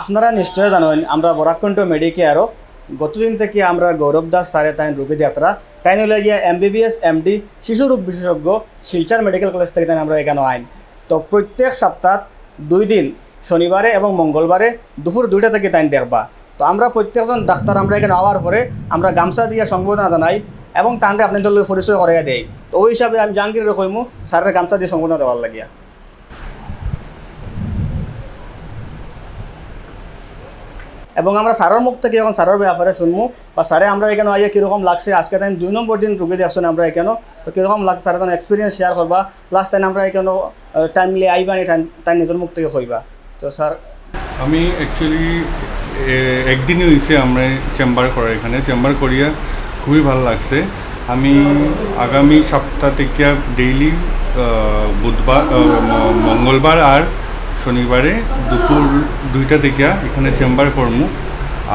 আপনারা নিশ্চয় জানেন, আমরা বরাকণ্ঠ মেডিকেয়ারও গতদিন থেকে আমরা গৌরব দাস স্যারে তাই রোগী যাত্রা তাই হলে গিয়ে এমবিবিএস, এমডি, শিশু রোগ বিশেষজ্ঞ, শিলচর মেডিকেল কলেজ থেকে তাই আমরা এখানে আইন। তো প্রত্যেক সপ্তাহ দুই দিন, শনিবারে এবং মঙ্গলবারে দুপুর দুইটা থেকে তাই দেখবা। তো আমরা প্রত্যেকজন ডাক্তার আমরা এখানে আওয়ার পরে আমরা গামছা দিয়ে সম্বোধনা জানাই এবং তান্ডে আপনাদের পরিচয় করাইয়া দেয় তো ওই হিসাবে আমি জাহাঙ্গীরের কইমু, স্যারের গামছা দিয়ে সম্বোধনা দেওয়ার লাগিয়া। এবং আমরা স্যারের মুখ থেকে এখন স্যারের ব্যাপারে শুনব, বা স্যারে আমরা এখানে আইয়া কীরকম লাগছে, আজকে তাই দুই নম্বর দিন রুগী দেখছেন আমরা এখানে তো কীরকম লাগছে স্যারে তার এক্সপিরিয়েন্স শেয়ার করবা? প্লাস তাই আমরা এখানে টাইমলি আইবা নি তাই নিজের মুখ থেকে কইবা। তো স্যার। আমি অ্যাকচুয়ালি একদিনই হয়েছে আমরা চেম্বার করা এখানে। চেম্বার করিয়া খুবই ভালো লাগছে। আমি আগামী সপ্তাহ থেকে ডেইলি বুধবার মঙ্গলবার আর শনিবারে দুপুর দুইটা থেকে এখানে চেম্বার কর্ম।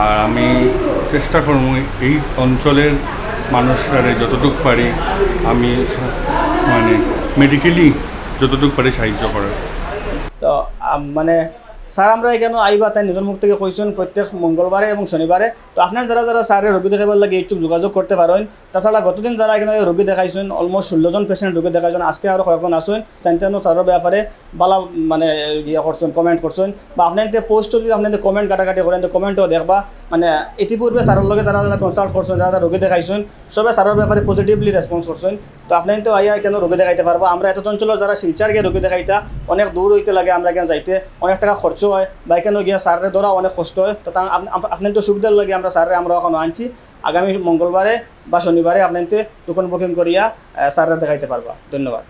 আর আমি চেষ্টা করব এই অঞ্চলের মানুষরা যতটুকু পারি আমি মানে মেডিকেলি যতটুকু পারি সাহায্য করার। তো মানে স্যার, আমরা এখানে আইবা, তাই নিজের মুখ থেকে কইছেন প্রত্যেক মঙ্গলবারে এবং শনিবারে তো আপনার যারা যারা স্যারের রোগী দেখাবার লাগে ইচ্ছুক যোগাযোগ করতে পারেন। তাছাড়া গতদিন যারা এখানে রোগী দেখাইছেন অলমোস্ট ষোলোজন পেশেন্ট রোগী দেখাইছেন, আজকে আরও কয়েকজন আসুন তেন তেন স্যারের ব্যাপারে বালা মানে ইয়ে করছেন কমেন্ট করছেন বা আপনার পোস্টও যদি আপনাদের কমেন্ট কাটাকাটি করেন, তো কমেন্টও দেখবা মানে ইতিপূর্বে স্যারের লগে যারা যারা কনসাল্ট করছেন, যারা যারা রোগী দেখাইছেন, সবে স্যারের ব্যাপারে পজিটিভলি রেসপন্স করছেন। তো আপনার তো আইয়া কেন রোগী দেখাইতে পারবা? আমরা এত অঞ্চল যারা শিলচার গিয়ে রোগী দেখাইতা, অনেক দূর হইতে লাগে আমরা কেন যাইতে, অনেক টাকা খরচ হয় বা এখানে গিয়ে স্যারের ধরা অনেক কষ্ট হয়। তো তার আপনার তো সুবিধার লাগে আমরা স্যারের আমরা এখন আনছি। আগামী মঙ্গলবারে বা শনিবারে আপনার দোকান বুকিং করিয়া স্যারের দেখাইতে পারবা। ধন্যবাদ।